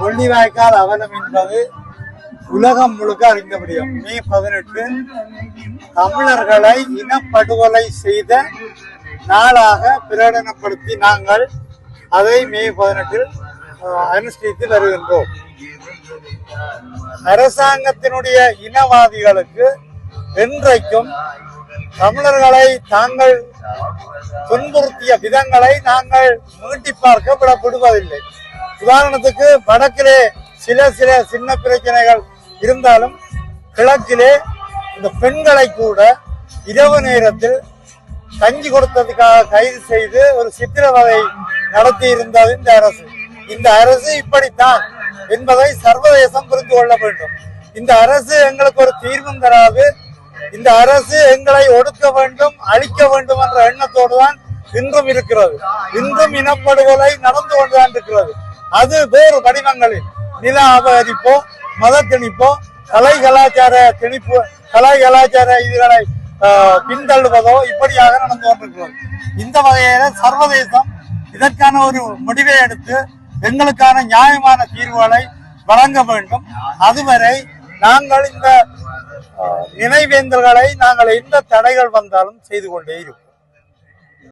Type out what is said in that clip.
முள்ளிவாய்க்கால் அவலம் என்பது உலகம் முழுக்க அறிந்த முடியும் மே பதினெட்டு தமிழர்களை இனப்படுகொலை செய்த நாளாக பிரகடனப்படுத்தி நாங்கள் அதை மே பதினெட்டில் அஹ், அனுஷ்டித்து வருகின்றோம். அரசாங்கத்தினுடைய இனவாதிகளுக்கு என்றைக்கும் தமிழர்களை தாங்கள் துன்புறுத்திய விதங்களை நாங்கள் மீட்டி பார்க்க விடப்படுவதில்லை. உதாரணத்துக்கு வடக்கிலே சில சில சின்ன பிரச்சனைகள் இருந்தாலும் கிழக்கிலே இந்த பெண்களை கூட இரவு நேரத்தில் கஞ்சி கொடுத்ததுக்காக கைது செய்து ஒரு சித்திரவதை நடத்தி இருந்தது இந்த அரசு. இந்த அரசு இப்படித்தான் என்பதை சர்வதேசம் புரிந்து கொள்ள வேண்டும். இந்த அரசு எங்களுக்கு ஒரு தீர்வும் தராது. இந்த அரசு எங்களை ஒடுக்க வேண்டும் அழிக்க வேண்டும் என்ற எண்ணத்தோடு தான் இன்றும் இருக்கிறது. இன்றும் இனப்படுகொலை நடந்து கொண்டுதான் இருக்கிறது. அது வேறு வடிவங்களில். நில அபகரிப்போ மத திணிப்போ கலை கலாச்சார திணிப்பு கலை கலாச்சார இதுகளை பின்தள்ளுவதோ இப்படியாக நடந்து கொண்டிருக்கிறது. இந்த வகையில சர்வதேசம் இதற்கான ஒரு முடிவை எடுத்து எங்களுக்கான நியாயமான தீர்வுகளை வழங்க வேண்டும். அதுவரை நாங்கள் இந்த நினைவேந்தல்களை நாங்கள் எந்த தடைகள் வந்தாலும் செய்து கொண்டே இருப்போம்.